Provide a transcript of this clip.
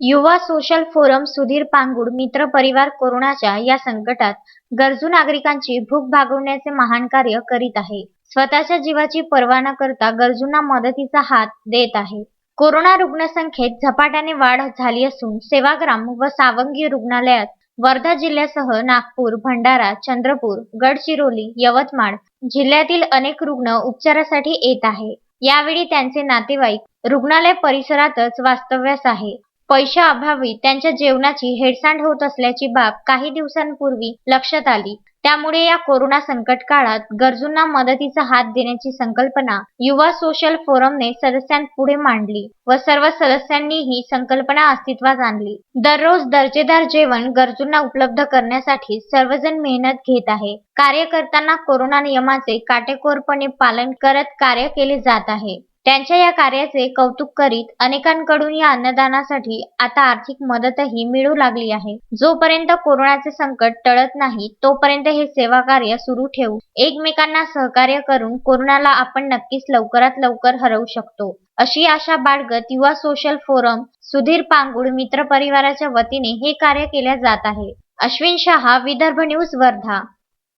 युवा social forum Sudhir पांगुड मित्र परिवार कोरोनाच्या या संकटात गरजू नागरिकांची भूक भागवण्याचे महान कार्य करीत आहे. स्वतःच्या जीवाची पर्वा न करता गरजूंना मदतीचा हात देत आहे. कोरोना रुग्णसंख्येत झपाट्याने वाढ झाली असून सेवाग्राम व सावंगी रुग्णालयात वर्धा जिल्ह्यासह नागपूर भंडारा चंद्रपूर गडचिरोली यवतमाळ जिल्ह्यातील अनेक रुग्ण उपचारासाठी येत आहे. यावेळी त्यांचे नातेवाईक रुग्णालय परिसरातच वास्तव्यास आहे. पैशाअभावी त्यांच्या जेवणाची हेळसांड होत असल्याची बाब काही दिवसांपूर्वी लक्षात आली. त्यामुळे या कोरोना संकट काळात गरजूंना मदतीचा हात देण्याची संकल्पना युवा सोशल फोरमने सदस्यांपुढे मांडली व सर्व सदस्यांनी ही संकल्पना अस्तित्वात आणली. दररोज दर्जेदार जेवण गरजूंना उपलब्ध करण्यासाठी सर्वजण मेहनत घेत आहे. कार्य करताना कोरोना नियमाचे काटेकोरपणे पालन करत कार्य केले जात आहे. त्यांच्या या कार्याचे कौतुक करीत अनेकांकडून या अन्नदानासाठी आता आर्थिक मदतही मिळू लागली आहे. जोपर्यंत कोरोनाचे संकट टळत नाही तोपर्यंत हे सेवा कार्य सुरू ठेवू. एकमेकांना सहकार्य करून कोरोनाला आपण नक्कीच लवकरात लवकर हरवू शकतो. अशी आशा बाळगत युवा सोशल फोरम सुधीर पांगुड मित्र परिवाराच्या वतीने हे कार्य केले जात आहे. अश्विन शहा विदर्भ न्यूज वर्धा.